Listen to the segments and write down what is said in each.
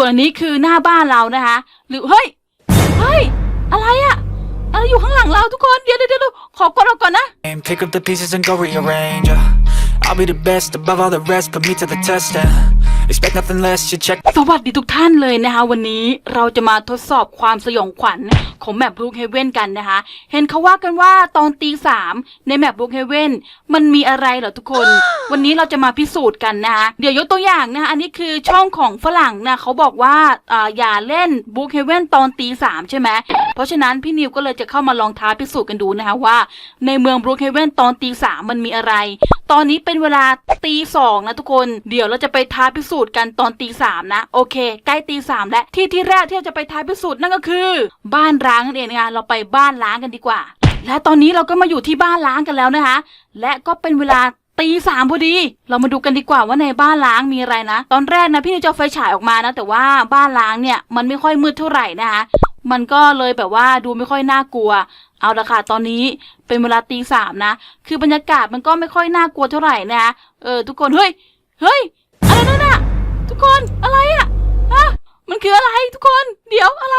ส่วนอันนี้คือหน้าบ้านเรานะคะ หรือเฮ้ย เฮ้ย อะไรอะอะไรอยู่ข้างหลังเราทุกคน เดี๋ยวเดี๋ยวเดี๋ยวขอกดเราก่อนนะ pick up the pieces and go rearrange. yeah. I'll be the best above all the rest. Put me to the test. And expect nothing less. You check สวัสดีทุกท่านเลยนะคะวันนี้เราจะมาทดสอบความสยองขวัญของแมปบรูคเฮเว่นกันนะคะ เห็นเขาว่ากันว่าตอนตีสามในแมปบรูคเฮเว่นมันมีอะไรเหรอทุกคน วันนี้เราจะมาพิสูจน์กันนะคะเดี๋ยวยกตัวอย่างนะคะอันนี้คือช่องของฝรั่งนะเขาบอกว่าอ่าอย่าเล่นบรูคเฮเว่นตอนตีสามใช่ไหมเพราะฉะนั้นพี่นิวก็เลยจะเข้ามาลองท้าพิสูจน์กันดูนะคะว่า ในเมืองบรูคเฮเว่นตอนตีสามมันมีอะไร ตอนนี้เป็นเวลาตีสองนะทุกคน เดี๋ยวเราจะไปท้าพิสูจน์กันตอนตีสามนะ โอเค ใกล้ตีสามแล้วที่ที่แรกที่เราจะไปท้าพิสูจน์นั่นก็คือ บ้านร้างนั่นเองนะคะเราไปบ้านล้างกันดีกว่า และตอนนี้เราก็มาอยู่ที่บ้านล้างกันแล้วนะคะ และก็เป็นเวลาตีสามพอดี เรามาดูกันดีกว่าว่าในบ้านล้างมีอะไรนะ ตอนแรกนะพี่นิวจะไฟฉายออกมานะ แต่ว่าบ้านล้างเนี่ยมันไม่ค่อยมืดเท่าไหร่นะคะ มันก็เลยแบบว่าดูไม่ค่อยน่ากลัว เอาละค่ะตอนนี้เป็นเวลาตีสามนะ คือบรรยากาศมันก็ไม่ค่อยน่ากลัวเท่าไหร่นะคะเออทุกคนเฮ้ยเฮ้ยอะไรนั่นอะทุกคนอะไรอะฮะมันคืออะไรทุกคน เดี๋ยวอะไร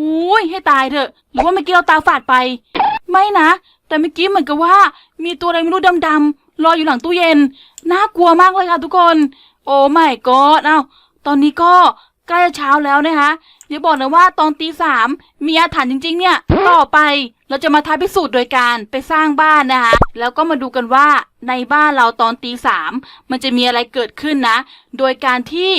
อุ้ยให้ตายเถอะ หรือว่าเมื่อกี้เราตาฝาดไป ไม่นะ แต่เมื่อกี้เหมือนกับว่า มีตัวอะไรไม่รู้ดำๆลอยอยู่หลังตู้เย็น น่ากลัวมากเลยค่ะทุกคน โอ้ไม่กอดเอ้าตอนนี้ก็ใกล้จะเช้าแล้วนะคะอย่าบอกนะว่าตอนตีสามมีอาถรรพ์จริง ๆ เนี่ย ต่อไปเราจะมาท้าพิสูจน์โดยการไปสร้างบ้านนะคะ แล้วก็มาดูกันว่าในบ้านเราตอนตีสามมันจะมีอะไรเกิดขึ้นนะ โดยการที่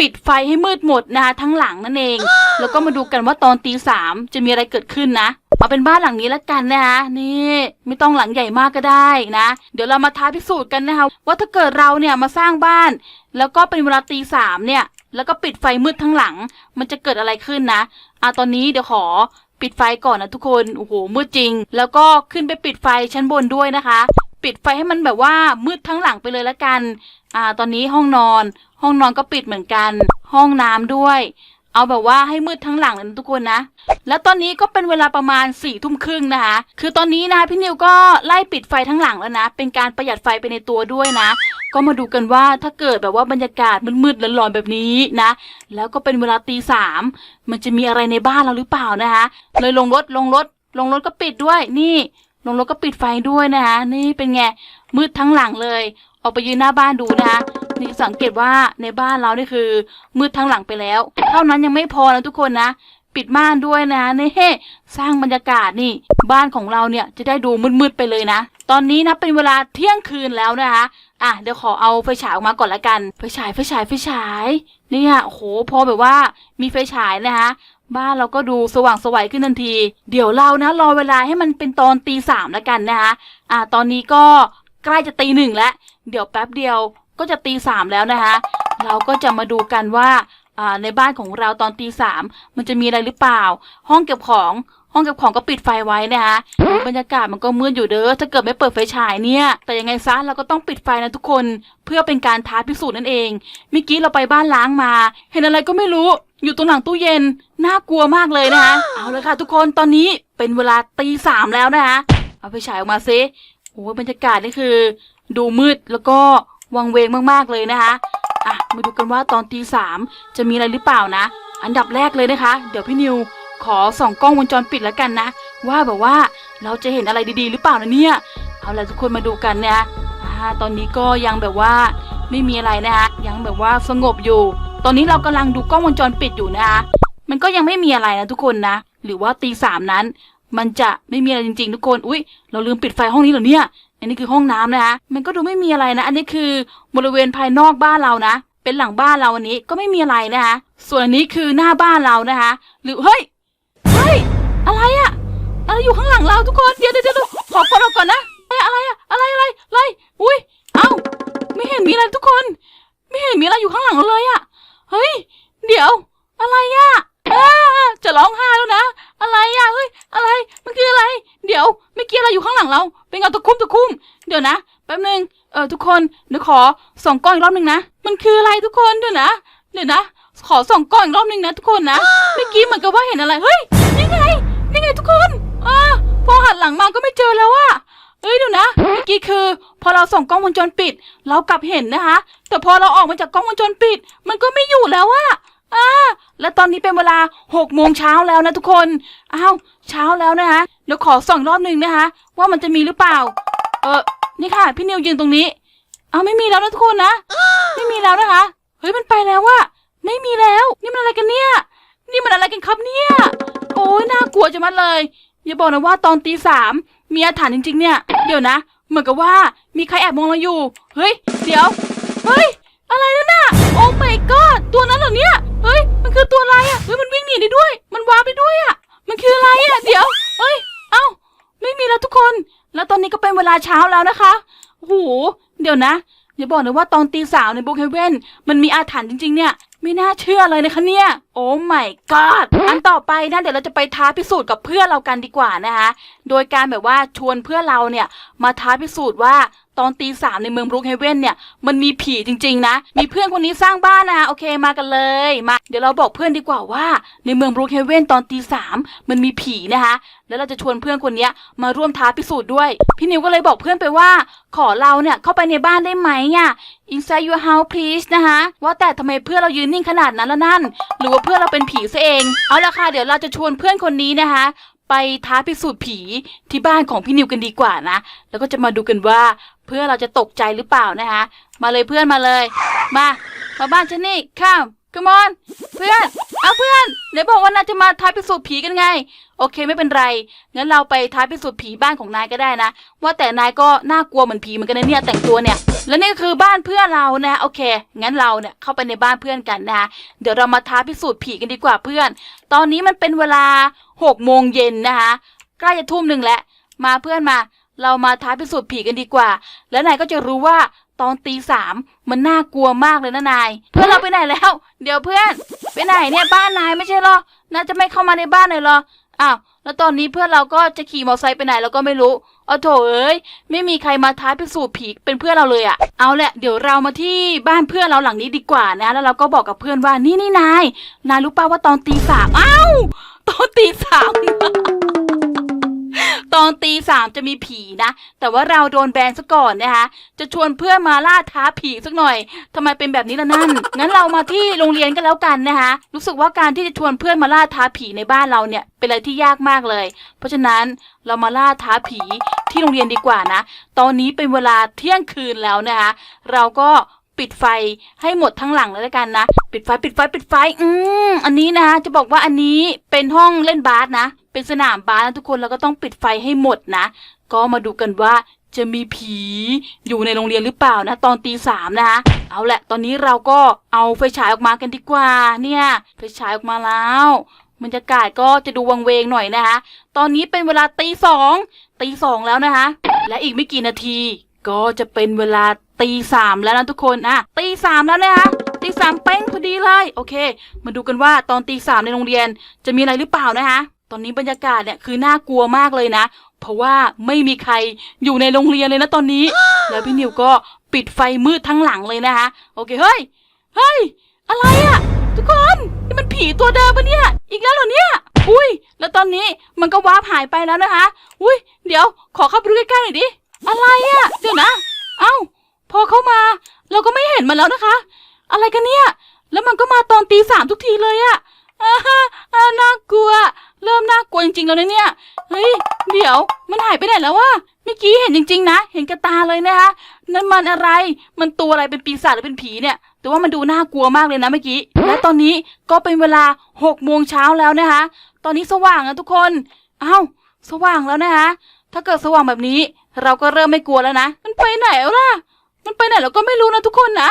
ปิดไฟให้มืดหมดนะคะทั้งหลังนั่นเอง แล้วก็มาดูกันว่าตอนตีสามจะมีอะไรเกิดขึ้นนะเอาเป็นบ้านหลังนี้แล้วกันนะคะนี่ไม่ต้องหลังใหญ่มากก็ได้นะ เดี๋ยวเรามาท้าพิสูจน์กันนะคะว่าถ้าเกิดเราเนี่ยมาสร้างบ้าน แล้วก็เป็นเวลาตีสามเนี่ย แล้วก็ปิดไฟมืดทั้งหลัง มันจะเกิดอะไรขึ้นนะอะตอนนี้เดี๋ยวขอปิดไฟก่อนนะทุกคนโอ้โหมืดจริง แล้วก็ขึ้นไปปิดไฟชั้นบนด้วยนะคะ ปิดไฟให้มันแบบว่ามืดทั้งหลังไปเลยละกัน อ่า ตอนนี้ห้องนอน ห้องนอนก็ปิดเหมือนกัน ห้องน้ำด้วย เอาแบบว่าให้มืดทั้งหลังเลยทุกคนนะ แล้วตอนนี้ก็เป็นเวลาประมาณสี่ทุ่มครึ่งนะคะ คือตอนนี้นะพี่นิวก็ไล่ปิดไฟทั้งหลังแล้วนะ เป็นการประหยัดไฟไปในตัวด้วยนะก็มาดูกันว่าถ้าเกิดแบบว่าบรรยากาศมืดๆหลอนๆแบบนี้นะ แล้วก็เป็นเวลาตีสามมันจะมีอะไรในบ้านเราหรือเปล่านะคะ เลยลงรถลงรถ ลงรถก็ปิดด้วย นี่ ลงรถก็ปิดไฟด้วยนะคะนี่เป็นไงมืดทั้งหลังเลย ออกไปยืนหน้าบ้านดูนะคะนี่สังเกตว่าในบ้านเรานี่คือ มืดทั้งหลังไปแล้ว เท่านั้นยังไม่พอนะทุกคนนะ ปิดม่านด้วยนะนี่เฮ้สร้างบรรยากาศนี่ บ้านของเราเนี่ยจะได้ดูมืดๆไปเลยนะ ตอนนี้นะเป็นเวลาเที่ยงคืนแล้วนะคะอะเดี๋ยวขอเอาไฟฉายออกมาก่อนละกันไฟฉายไฟฉายไฟฉายเนี่ยโอ้โหพอแบบว่ามีไฟฉายนะคะบ้านเราก็ดูสว่างสวัยขึ้นทันที เดี๋ยวเรานะ รอเวลาให้มันเป็นตอนตีสามแล้วกันนะคะอะตอนนี้ก็ใกล้จะตีหนึ่งแล้ว เดี๋ยวแป๊บเดียวก็จะตีสามแล้วนะคะ เราก็จะมาดูกันว่าในบ้านของเราตอนตีสามมันจะมีอะไรหรือเปล่า ห้องเก็บของห้องเก็บของก็ปิดไฟไว้นะคะบรรยากาศมันก็มืดอยู่เด้อถ้าเกิดไม่เปิดไฟฉายเนี่ย แต่ยังไงซะเราก็ต้องปิดไฟนะทุกคนเพื่อเป็นการท้าพิสูจน์นั่นเองเมื่อกี้เราไปบ้านล้างมา เห็นอะไรก็ไม่รู้อยู่ตรงหลังตู้เย็นน่ากลัวมากเลยนะคะเอาเลยค่ะ ทุกคนตอนนี้เป็นเวลาตีสามแล้วนะคะเอาไฟฉายออกมาซิโอ้บรรยากาศนี่คือ ดูมืดแล้วก็วังเวงมากๆเลยนะคะอะมาดูกันว่าตอนตีสามจะมีอะไรหรือเปล่านะ อันดับแรกเลยนะคะ เดี๋ยวพี่นิวขอส่องกล้องวงจรปิดแล้วกันนะ ว่าแบบว่าเราจะเห็นอะไรดีๆ หรือเปล่านะเนี่ย เอาล่ะทุกคนมาดูกันนะอ่าตอนนี้ก็ยังแบบว่าไม่มีอะไรนะคะยังแบบว่าสงบอยู่ ตอนนี้เรากำลังดูกล้องวงจรปิดอยู่นะคะมันก็ยังไม่มีอะไรนะทุกคนนะ หรือว่าตีสามนั้น มันจะไม่มีอะไรจริงๆ ทุกคน อุ๊ยเราลืมปิดไฟห้องนี้เหรอเนี่ย นนี้คือห้องน้ำนะคะ มันก็ดูไม่มีอะไรนะ อันนี้คือบริเวณภายนอกบ้านเรานะ เป็นหลังบ้านเราอันนี้ก็ไม่มีอะไรนะคะ ส่วนอันนี้คือหน้าบ้านเรานะคะ หรือเฮ้ย เฮ้ย อะไรอะอะไรอยู่ข้างหลังเราทุกคน เดี๋ยวเดี๋ยวเดี๋ยวขอคนเราก่อนนะอะอะไรอะอะไรอะไรอะไร อุ้ย เอ้า ไม่เห็นมีอะไรทุกคน ไม่เห็นมีอะไรอยู่ข้างหลังเราเลยอะเฮ้ย เดี๋ยว อะไรอะาเราเป็นเงาตะคุ่มตะคุ่มเดี๋ยวนะแป๊บนึงเออทุกคนเดี๋ยวขอส่องกล้องอีกรอบนึงนะมันคืออะไรทุกคนเดี๋ยวนะเดี๋ยวนะ ขอส่องกล้องอีกรอบนึงนะทุกคนนะเมื่อกี้เหมือนกับว่าเห็นอะไรเฮ้ยนี่ไงนี่ไงทุกคนอ่าพอหันหลังมาก็ไม่เจอแล้วอะเอ้ยเดี๋ยวนะเมื่อกี้คือ พอเราส่องกล้องวงจรปิด เรากลับเห็นนะคะ แต่พอเราออกมาจากกล้องวงจรปิด มันก็ไม่อยู่แล้วอะ อ่าและตอนนี้เป็นเวลาหกโมงเช้าแล้วนะทุกคนอ้าวเช้าแล้วนะคะเดี๋ยวขอส่องรอบหนึ่งนะคะ ว่ามันจะมีหรือเปล่า เออนี่ค่ะ พี่นิวยืนตรงนี้เอาไม่มีแล้วนะทุกคนนะไม่มีแล้วนะคะ เฮ้ยมันไปแล้วว่ะไม่มีแล้ว นี่มันอะไรกันเนี่ย นี่มันอะไรกันครับเนี่ย โอ้ยน่ากลัวจะมัดเลย อย่าบอกนะว่าตอนตีสามมีอาถรรพ์จริง ๆ เนี่ย เดี๋ยวนะ เหมือนกับว่ามีใครแอบมองเราอยู่ เฮ้ย เดี๋ยว เฮ้ย อะไรนั่นน่ะ โอ้ my god ตัวนั้นเหรอ เป็นเวลาเช้าแล้วนะคะหูเดี๋ยวนะอย่าบอกนะว่าตอนตีสาวในบุกเฮเว่นมันมีอาถรรพ์จริง ๆ เนี่ย ไม่น่าเชื่อเลยนะคะเนี่ย โอ้ my god อันต่อไปนะเดี๋ยวเราจะไปท้าพิสูจน์กับเพื่อนเรากันดีกว่านะคะ โดยการแบบว่าชวนเพื่อนเราเนี่ยมาท้าพิสูจน์ว่า ตอนตีสามในเมืองบรูคเฮเว่นเนี่ยมันมีผีจริง ๆ นะ มีเพื่อนคนนี้สร้างบ้านนะโอเคมากันเลยมา เดี๋ยวเราบอกเพื่อนดีกว่าว่า ในเมืองบรูคเฮเว่นตอนตีสามมันมีผีนะคะ แล้วเราจะชวนเพื่อนคนนี้มาร่วมท้าพิสูจน์ด้วย พี่นิวก็เลยบอกเพื่อนไปว่า ขอเราเนี่ยเข้าไปในบ้านได้ไหมอะ inside your house please นะคะว่าแต่ทำไมเพื่อนเรายืนนิ่งขนาดนั้นละนั่น หรือว่าเพื่อนเราเป็นผีซะเอง เอาละค่ะเดี๋ยวเราจะชวนเพื่อนคนนี้นะคะ ไปท้าพิสูจน์ผีที่บ้านของพี่นิวกันดีกว่านะ แล้วก็จะมาดูกันว่าเพื่อนเราจะตกใจหรือเปล่านะคะ มาเลยเพื่อนมาเลย มามาบ้านฉันนี่ข้าม come on เพื่อนเอาเพื่อนไหนบอกว่านายจะมาท้าพิสูจน์ผีกันไง โอเคไม่เป็นไรงั้นเราไปท้าพิสูจน์ผีบ้านของนายก็ได้นะ ว่าแต่นายก็น่ากลัวเหมือนผีเหมือนกันนะเนี่ยแต่งตัวเนี่ย และนี่ก็คือบ้านเพื่อนเรานะ โอเค งั้นเราเนี่ยเข้าไปในบ้านเพื่อนกันนะเดี๋ยวเรามาท้าพิสูจน์ผีกันดีกว่าเพื่อน ตอนนี้มันเป็นเวลาหกโมงเย็นนะคะใกล้จะทุ่มหนึ่งแล้วมาเพื่อนมา เรามาท้าพิสูจน์ผีกันดีกว่า แล้วนายก็จะรู้ว่าตอนตีสามมันน่ากลัวมากเลยนะนาย เพื่อนเราไปไหนแล้ว เดี๋ยวเพื่อน ไปไหนเนี่ยบ้านนายไม่ใช่หรอน่าจะไม่เข้ามาในบ้านเลยหรอ อ้าวแล้วตอนนี้เพื่อนเราก็จะขี่มอเตอร์ไซค์ไปไหนเราก็ไม่รู้เอาโถเอ้ยไม่มีใครมาท้าพิสูจน์ผีเป็นเพื่อนเราเลยอะเอาแหละเดี๋ยวเรามาที่บ้านเพื่อนเราหลังนี้ดีกว่านะ แล้วเราก็บอกกับเพื่อนว่านี่นี่นายนายรู้ป่าว่าตอนตีสามอ้าวตอนตีสาม ตอนตีสามจะมีผีนะ แต่ว่าเราโดนแบนซะก่อนนะคะ จะชวนเพื่อนมาล่าท้าผีสักหน่อยทำไมเป็นแบบนี้ล่ะนั่น งั้นเรามาที่โรงเรียนกันแล้วกันนะคะ รู้สึกว่าการที่จะชวนเพื่อนมาล่าท้าผีในบ้านเราเนี่ย เป็นอะไรที่ยากมากเลย เพราะฉะนั้นเรามาล่าท้าผีที่โรงเรียนดีกว่านะ ตอนนี้เป็นเวลาเที่ยงคืนแล้วนะคะ เราก็ ปิดไฟให้หมดทั้งหลังเลยแล้วกันนะ ปิดไฟปิดไฟปิดไฟ อืมอันนี้นะจะบอกว่าอันนี้เป็นห้องเล่นบาสนะ เป็นสนามบาสนะทุกคนเราก็ต้องปิดไฟให้หมดนะ ก็มาดูกันว่าจะมีผีอยู่ในโรงเรียนหรือเปล่านะ ตอนตีสามนะคะเอาแหละตอนนี้เราก็เอาไฟฉายออกมากันดีกว่า เนี่ยไฟฉายออกมาแล้วบรรยากาศก็จะดูวังเวงหน่อยนะคะ ตอนนี้เป็นเวลาตีสองตีสองแล้วนะคะ และอีกไม่กี่นาทีก็จะเป็นเวลา ตีสามแล้วนะทุกคนอะตีสามแล้วนะคะตีสามเป้งพอดีเลยโอเค มาดูกันว่าตอนตีสามในโรงเรียนจะมีอะไรหรือเปล่านะคะตอนนี้บรรยากาศเนี่ยคือน่ากลัวมากเลยนะ เพราะว่าไม่มีใครอยู่ในโรงเรียนเลยนะตอนนี้ แล้วพี่นิวก็ปิดไฟมืดทั้งหลังเลยนะคะโอเคเฮ้ยเฮ้ยอะไรอะทุกคนนี่มันผีตัวเดิมปะเนี่ย อีกแล้วเหรอเนี่ยอุ้ย แล้วตอนนี้มันก็วาร์ปหายไปแล้วนะคะ อุ้ย เดี๋ยวขอเข้าไปดูใกล้ๆหน่อยดิ อะไรอะเดี๋ยวนะ เอ้า พอเข้ามา เราก็ไม่เห็นมันแล้วนะคะ อะไรกันเนี่ย แล้วมันก็มาตอนตีสามทุกทีเลยอะอ่าฮะอ่าน่ากลัว เริ่มน่ากลัวจริงๆแล้วนะเนี่ย เฮ้ย เดี๋ยว มันหายไปไหนแล้ววะ เมื่อกี้เห็นจริง ๆ นะ เห็นกระตาเลยนะคะ นั่นมันอะไร มันตัวอะไร เป็นปีศาจหรือเป็นผีเนี่ย แต่ว่ามันดูน่ากลัวมากเลยนะเมื่อกี้ และตอนนี้ก็เป็นเวลาหกโมงเช้าแล้วนะคะ ตอนนี้สว่างนะทุกคน เอ้า สว่างแล้วนะคะ ถ้าเกิดสว่างแบบนี้ เราก็เริ่มไม่กลัวแล้วนะ มันไปไหนแล้วล่ะ มันไปไหนเราก็ไม่รู้นะทุกคนนะ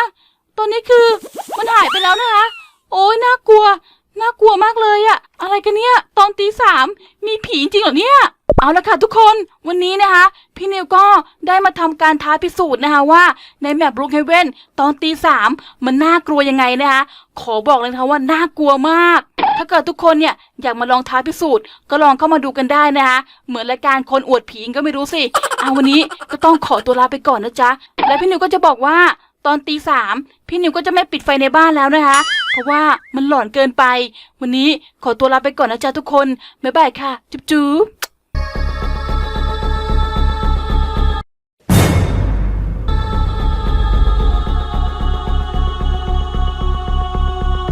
ตอนนี้คือมันหายไปแล้วนะคะ โอ้ยน่ากลัว น่ากลัวมากเลยอะอะไรกันเนี่ย ตอนตีสามมีผีจริงเหรอเนี่ย เอาละค่ะทุกคนวันนี้นะคะ พี่นิวก็ได้มาทำการท้าพิสูจน์นะคะว่า ในแมปบรูคเฮเว่นตอนตีสามมันน่ากลัวยังไงนะคะ ขอบอกเลยนะคะว่าน่ากลัวมาก ถ้าเกิดทุกคนเนี่ยอยากมาลองท้าพิสูจน์ ก็ลองเข้ามาดูกันได้นะคะ เหมือนรายการคนอวดผีก็ไม่รู้สิเอาวันนี้ก็ต้องขอตัวลาไปก่อนนะจ๊ะและพี่นิวก็จะบอกว่าตอนตีสามพี่นิวก็จะไม่ปิดไฟในบ้านแล้วนะคะ เพราะว่ามันหลอนเกินไป วันนี้ขอตัวลาไปก่อนนะจ๊ะทุกคนบ๊ายบายค่ะ จุ๊บจุ๊บ